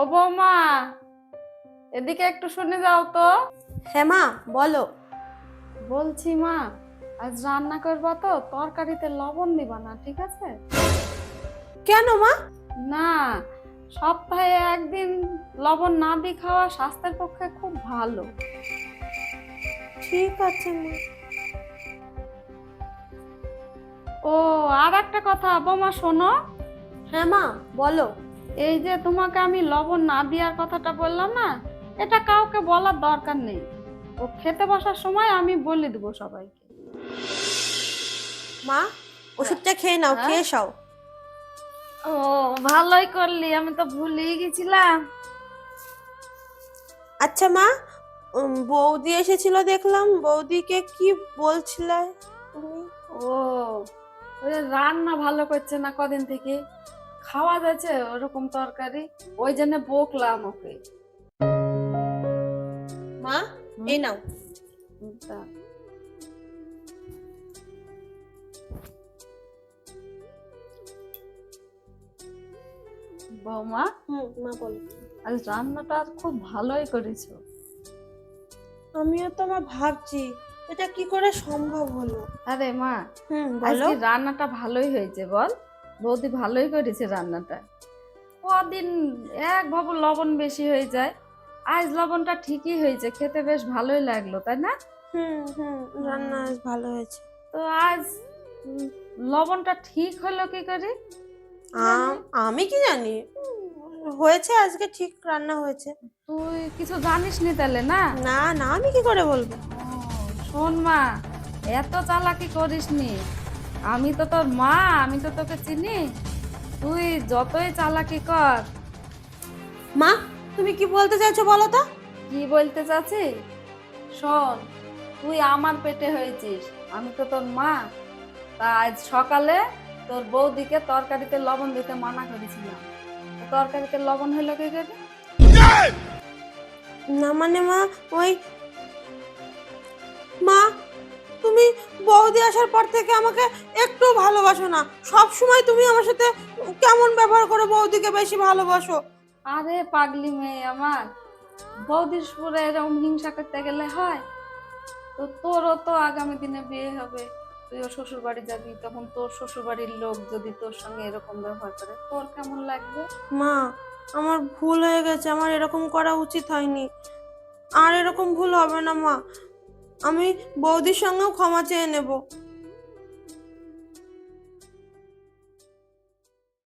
ও বৌমা এদিকে একটু শুনে যাও তো। হ্যাঁ মা বলো। বলছি মা আজ রান্না করবা তো তরকারিতে লবণ দিবা না ঠিক আছে? কেন মা? না সপ্তাহে একদিন লবণ না দিয়ে খাওয়া স্বাস্থ্যের পক্ষে খুব ভালো। ঠিক আছে মা। ও আর একটা কথা বৌমা শোনো। হ্যাঁ মা বলো। এই যে তোমাকে আমি লবণ না দেওয়ার কথাটা বললাম না এটা কাউকে বলার দরকার নেই। ও খেতে বসার সময় আমি বলে দেবো সবাইকে। মা ওষুধটা খেয়ে নাও হ্যাঁ? খেয়ে খাও ও ভালোই করলি আমি তো ভুলেই গেছিলাম। আচ্ছা মা বৌদি এসেছিল দেখলাম বৌদিকে কি বলছিলে তুমি? ও রান্না ভালো করছে না কদিন থেকে? খাওয়া যাচ্ছে ওরকম তরকারি। ওই জন্য বকলাম ওকে। মা এই নাও। বৌমা মা বলো। আজ রান্নাটা খুব ভালোই করেছ। আমিও তো মা ভাবছি এটা কি করে সম্ভব হলো? আরে মা হুম বলো। রান্নাটা ভালোই হয়েছে বল। বৌদি ভালোই করেছে রান্নাটা। কদিন এক ভাবু লবণ বেশি হয়ে যায় আজ লবণটা ঠিকই হয়েছে খেতে বেশ ভালোই লাগল তাই না? হুম হুম রান্না আজ ভালো হয়েছে। তো আজ লবণটা ঠিক হলো কি করে? আম- আমি কি জানি? হয়েছে আজকে ঠিক রান্না হয়েছে। তুই কিছু জানিস নি তাহলে না? না না আমি কি করে বলব? শোন মা এত চালাকি করিস নি আমি তো তোর মা আমি তো তোকে চিনি। তুই যতই চালাকি কর। মা তুমি কি বলতে চাইছো বলো তো? কি বলতে চাচ্ছি? শোন তুই আমার পেটে হয়েছিস আমি তো তোর মা। তা আজ সকালে তোর বৌদিকে তরকারিতে লবণ দিতে মানা করেছিলাম। তরকারিতে লবণ হলো কি করে না মানে মা ওই বৌদি আসার পর থেকে আমাকে একটু ভালোবাসো না। সব সময় তুমি আমার সাথে কেমন ব্যবহার করো বৌদিকে বেশি ভালোবাসো? আরে পাগলি মেয়ে আমার বৌদির সুরে এরকম হিংসা করতে গেলে হয়? তো তোরও তো আগামী দিনে বিয়ে হবে তুইও শ্বশুর বাড়ি যাবি তখন তোর শ্বশুর বাড়ির লোক যদি তোর সঙ্গে এরকম ব্যবহার করে তোর কেমন লাগবে? মা আমার ভুল হয়ে গেছে আমার এরকম করা উচিত হয়নি। আর এরকম ভুল হবে না মা। আমি বৌদির সঙ্গেও ক্ষমা চেয়ে নেব।